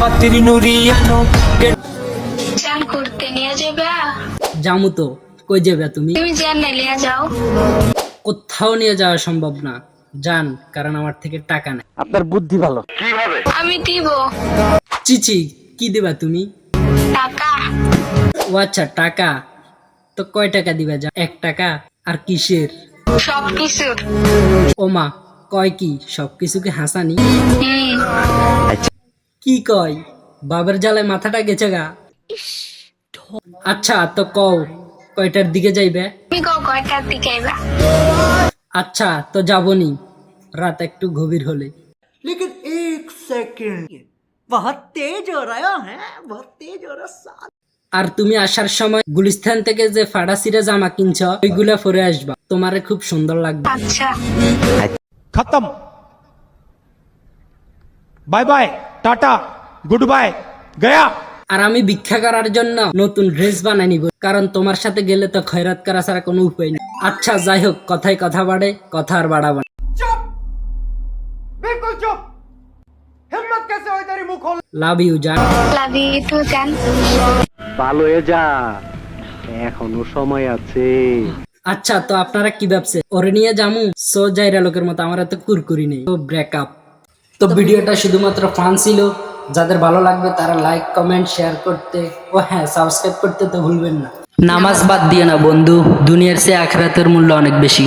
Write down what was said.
বাতির নুরিয়ানো চান করতে নিয়ে যাবে? জামু তো কই যাবে তুমি? তুমি যান না নিয়ে যাও। কোথাও নিয়ে যাওয়া সম্ভব না। জান কারণ আমার থেকে টাকা নেই আমি দিব। চিচি কি দিবা তুমি? টাকা। ও আচ্ছা টাকা। তো কয় টাকা দিবা যা? এক টাকা আর কিসের? সব কিছুর ওমা কয় কি? সব কিছুকে হাসানি? কি কয়? বাবের জালে মাথাটা গেছে গা। আচ্ছা তো কও কয়টার দিকে যাইবে? কয়টার দিকে আচ্ছা তো যাবনি। রাত একটু গভীর হলে। লেকিন এক সেকেন্ড। বহুত তেজ হো রহা হ্যাঁ বহুত তেজ হো রহা আর তুমি আসার সময় গুলিস্তান থেকে যে ফাডাসিরা জামা কিনছ ওইগুলা পরে আসবা। তোমার খুব সুন্দর লাগবে। আচ্ছা। খতম। Bye bye. Tata good bye Gaya. আর আমি ভিক্ষা করার জন্য নতুন ড্রেস বানাই নিব কারণ তোমার সাথে গেলে তো খয়রাত করা ছাড়া কোনো উপায় নেই। আচ্ছা যাই হোক কথায় কথা বাড়ে কথা আর বাড়াবাড়ে লাভ ইউ জান লাভ ইউ জান ভালো হয়ে যা। এখনও সময় আছে। আচ্ছা তো আপনারা কি ভাবছে? ওরে নিয়ে যামু? সো যাইরা লোকের মতো আমার এত কুরকুরি নেই। তো ব্রেকআপ তো ভিডিওটা শুধুমাত্র ফান ছিল। যাদের ভালো লাগবে তারা লাইক কমেন্ট শেয়ার করতে, ও হ্যাঁ সাবস্ক্রাইব করতে তো ভুলবেন না। নামাজ বাদ দিয়ে না বন্ধু, দুনিয়ার সে আখরাতের মূল্য অনেক বেশি।